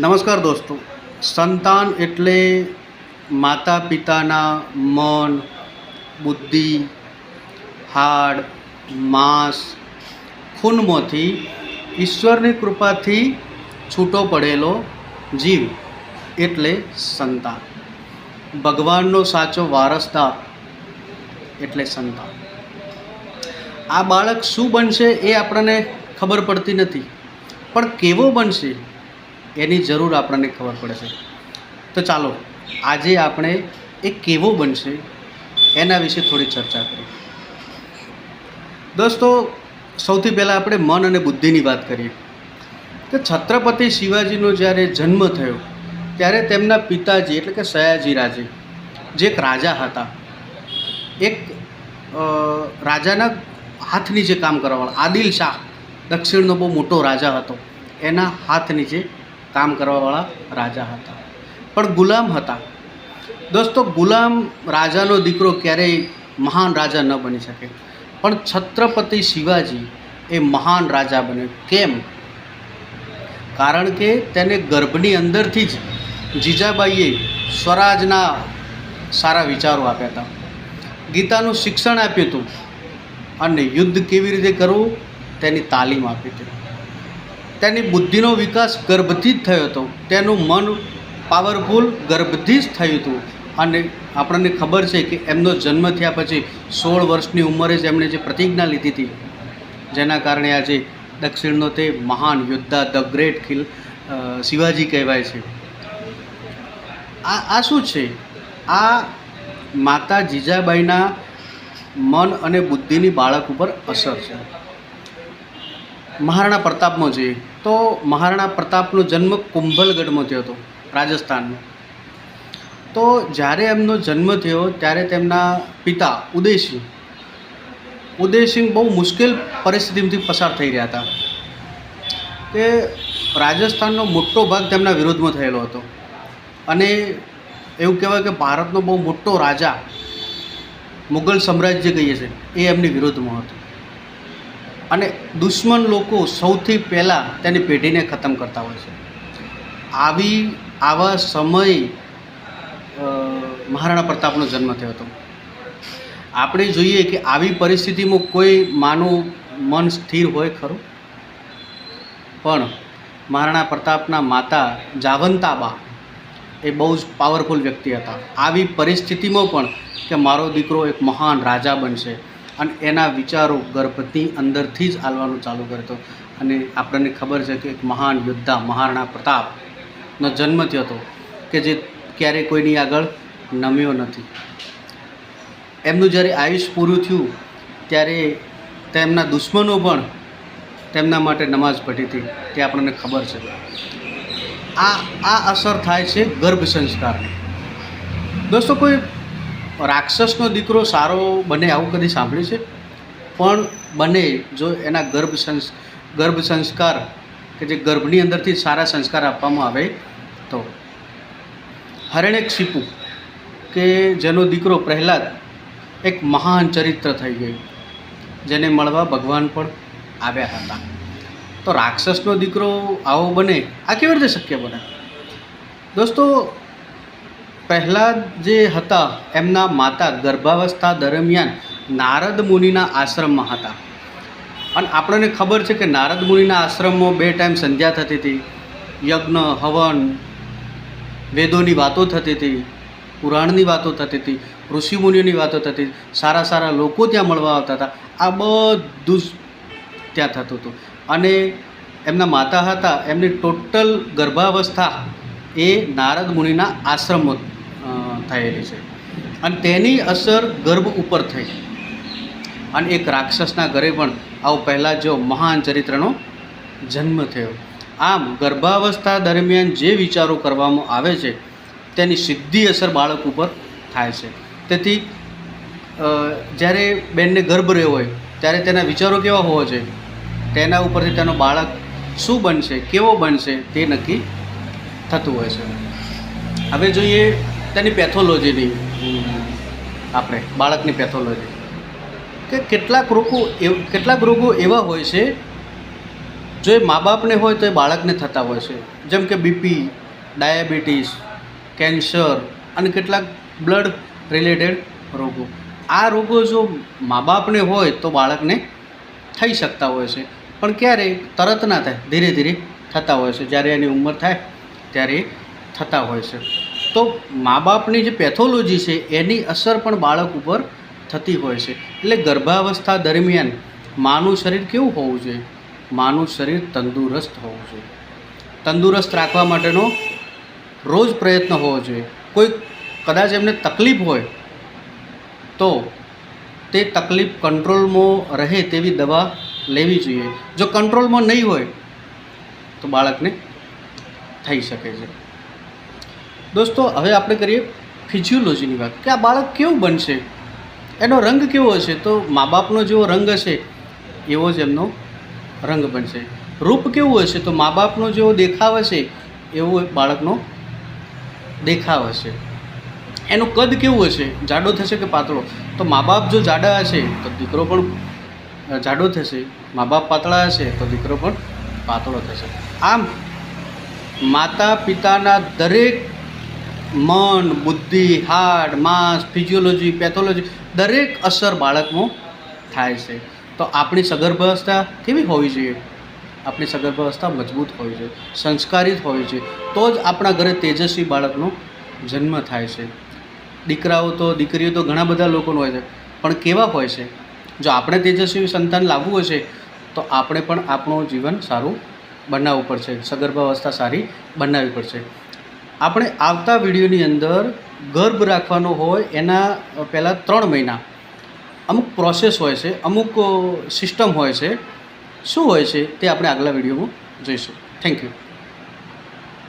નમસ્કાર દોસ્તો. સંતાન એટલે માતા પિતાના મન, બુદ્ધિ, હાડ, માંસ, ખૂનમાંથી ઈશ્વરની કૃપાથી છૂટો પડેલો જીવ એટલે સંતાન. ભગવાનનો સાચો વારસદાર એટલે સંતાન. આ બાળક શું બનશે એ આપણને ખબર પડતી નથી. પણ કેવો બનશે? એની જરૂર આપણને ખબર પડે છે. તો ચાલો, આજે આપણે એ કેવો બનશે એના વિશે થોડી ચર્ચા કરીએ. દોસ્તો, સૌથી પહેલાં આપણે મન અને બુદ્ધિની વાત કરીએ. કે છત્રપતિ શિવાજીનો જ્યારે જન્મ થયો, ત્યારે તેમના પિતાજી, એટલે કે સયાજી રાજે, જે એક રાજા હતા, એક રાજાના હાથ નીચે કામ કરવાવાળા, આદિલ શાહ, દક્ષિણનો બહુ મોટો રાજા હતો, એના હાથ નીચે કામ કરવાવાળા રાજા હતા. પણ ગુલામ હતા. દોસ્તો, ગુલામ રાજાનો દીકરો ક્યારેય મહાન રાજા ન બની શકે. પણ છત્રપતિ શિવાજી એ મહાન રાજા બન્યો. કેમ? કારણ કે તેને ગર્ભની અંદરથી જ જીજાબાઈએ સ્વરાજના સારા વિચારો આપ્યા હતા. ગીતાનું શિક્ષણ આપ્યું હતું. અને યુદ્ધ કેવી રીતે કરવું? તેની તાલીમ આપી હતી. તેની બુદ્ધિનો વિકાસ ગર્ભથી જ થયો હતો. તેનું મન પાવરફુલ ગર્ભથી જ થયું હતું. અને આપણને ખબર છે કે એમનો જન્મ થયા પછી સોળ વર્ષની ઉંમરે જ એમણે જે પ્રતિજ્ઞા લીધી હતી, જેના કારણે આજે દક્ષિણનો તે મહાન યોદ્ધા ધ ગ્રેટ ખિલ શિવાજી કહેવાય છે. આ આ શું છે? આ માતા જીજાબાઈના મન અને બુદ્ધિની બાળક ઉપર અસર છે. મહારાણા પ્રતાપમાં જોઈએ. તો મહારાણા પ્રતાપનો જન્મ કુંભલગઢમાં થયો હતો રાજસ્થાનમાં તો જ્યારે એમનો જન્મ થયો, ત્યારે તેમના પિતા ઉદયસિંહ ઉદયસિંહ બહુ મુશ્કેલ પરિસ્થિતિમાંથી પસાર થઈ રહ્યા હતા. કે રાજસ્થાનનો મોટો ભાગ તેમના વિરોધમાં થયેલો હતો. અને એવું કહેવાય કે ભારતનો બહુ મોટો રાજા મુગલ સામ્રાજ્ય કહીએ છીએ એ એમની વિરોધમાં હતું. અને દુશ્મન લોકો સૌથી પહેલાં તેની પેઢીને ખતમ કરતા હોય છે. આવી, આવા સમય મહારાણા પ્રતાપનો જન્મ થયો હતો. આપણે જોઈએ કે આવી પરિસ્થિતિમાં કોઈ માનું મન સ્થિર હોય ખરું? પણ મહારાણા પ્રતાપના માતા જાવંતાબા એ બહુ જ પાવરફુલ વ્યક્તિ હતા. આવી પરિસ્થિતિમાં પણ કે મારો દીકરો એક મહાન રાજા બનશે અને એના વિચારો ગર્ભની અંદરથી જ આલવાનું ચાલુ કરતો અને આપણને ખબર છે કે એક મહાન યોદ્ધા, મહારાણા પ્રતાપનો જન્મ થયો હતો કે જે ક્યારેય કોઈની આગળ નમ્યો નથી. એમનું જ્યારે આયુષ પૂરું થયું, ત્યારે તેમના દુશ્મનો પણ તેમના માટે નમાઝ પઢી હતી તે આપણને ખબર છે. આ આ અસર થાય છે ગર્ભ સંસ્કારની. દોસ્તો કોઈ રાક્ષસનો દીકરો સારો બને આવું કદી સાંભળ્યું છે? પણ બને જો એના ગર્ભ સંસ, ગર્ભ સંસ્કાર કે જે ગર્ભની અંદરથી સારા સંસ્કાર આપવામાં આવે તો. હરણેક કે જેનો દીકરો પ્રહલાદ એક મહાન ચરિત્ર થઈ ગયું, જેને મળવા ભગવાન પણ આવ્યા હતા. તો રાક્ષસનો દીકરો આવો બને, આ કેવી રીતે શક્ય બને? દોસ્તો પ્રહલાદ જે હતા એમના માતા ગર્ભાવસ્થા દરમિયાન નારદ મુનિના આશ્રમમાં હતા. અને આપણને ખબર છે કે નારદ મુનિના આશ્રમમાં બે ટાઈમ સંધ્યા થતી હતી. યજ્ઞ હવન વેદોની વાતો થતી હતી પુરાણની વાતો થતી હતી ઋષિમુનિઓની વાતો થતી હતી. સારા સારા લોકો ત્યાં મળવા આવતા હતા. આ બધું જ ત્યાં થતું હતું. અને એમના માતા હતા એમની ટોટલ ગર્ભાવસ્થા એ નારદ મુનિના આશ્રમમાં અ, થયેલી છે. અને તેની અસર ગર્ભ ઉપર થઈ. અને એક રાક્ષસના ઘરે પણ આવો પહેલાં જો મહાન ચરિત્રનો જન્મ થયો. આમ ગર્ભાવસ્થા દરમિયાન જે વિચારો કરવામાં આવે છે, તેની સીધી અસર બાળક ઉપર થાય છે. તેથી જ્યારે બેનને ગર્ભ રહ્યો હોય, ત્યારે તેના વિચારો કેવા હોવા જોઈએ? તેના ઉપરથી તેનો બાળક શું બનશે, કેવો બનશે, તે નક્કી થતું હોય છે. હવે જોઈએ તેની પેથોલોજીની આપણે, બાળકની પેથોલોજી કે કેટલાક રોગો કેટલાક રોગો એવા હોય છે, જો એ મા બાપને હોય તો એ બાળકને થતા હોય છે. જેમ કે બીપી ડાયાબિટીસ, કેન્સર અને કેટલાક બ્લડ રિલેટેડ રોગો. આ રોગો જો મા બાપને હોય તો બાળકને થઈ શકતા હોય છે. પણ ક્યારે? તરત ના થાય. ધીરે ધીરે થતા હોય છે. જ્યારે એની ઉંમર થાય, ત્યારે થતા હોય છે. તો મા બાપની જે પેથોલોજી છે, એની અસર પણ બાળક ઉપર થતી હોય છે. એટલે ગર્ભાવસ્થા દરમિયાન માનું શરીર કેવું હોવું જોઈએ? માનું શરીર તંદુરસ્ત હોવું જોઈએ. તંદુરસ્ત રાખવા માટેનો રોજ પ્રયત્ન હોવો જોઈએ. કોઈ કદાચ એમને તકલીફ હોય, તો તે તકલીફ કંટ્રોલમાં રહે તેવી દવા લેવી જોઈએ. જો કંટ્રોલમાં નહીં હોય, તો બાળકને થઈ શકે છે. દોસ્તો, હવે આપણે કરીએ ફિઝિયોલોજીની વાત કે આ બાળક કેવું બનશે? એનો રંગ કેવો હશે? તો મા બાપનો જેવો રંગ હશે, એવો જ એમનો રંગ બનશે. રૂપ કેવું હશે? તો મા બાપનો જેવો દેખાવ હશે, એવો બાળકનો દેખાવ હશે. એનું કદ કેવું હશે? જાડો થશે કે પાતળો? તો મા બાપ જો જાડા હશે, તો દીકરો પણ જાડો થશે. મા બાપ પાતળા હશે, તો દીકરો પણ પાતળો થશે. આમ માતા પિતાના દરેક મન, બુદ્ધિ હાડ માંસ ફિઝિયોલોજી પેથોલોજી દરેક અસર બાળકમાં થાય છે. તો આપણી સગર્ભાવસ્થા કેવી હોવી જોઈએ? આપણી સગર્ભાવસ્થા મજબૂત હોવી જોઈએ, સંસ્કારિત હોવી જોઈએ. તો જ આપણા ઘરે તેજસ્વી બાળકનો જન્મ થાય છે. દીકરાઓ તો, દીકરીઓ તો ઘણા બધા લોકોનો હોય છે. પણ કેવા હોય છે? જો આપણે તેજસ્વી સંતાન લાવવું હશે તો આપણે પણ આપણું જીવન સારું બનાવવું પડશે. સગર્ભાવસ્થા સારી બનાવવી પડશે. આપણે આવતા વિડીયોની અંદર ગર્ભ રાખવાનો હોય એના પહેલાં ત્રણ મહિના. અમુક પ્રોસેસ હોય છે, અમુક સિસ્ટમ હોય છે. શું હોય છે તે આપણે આગલા વિડીયોમાં જોઈશું. Thank you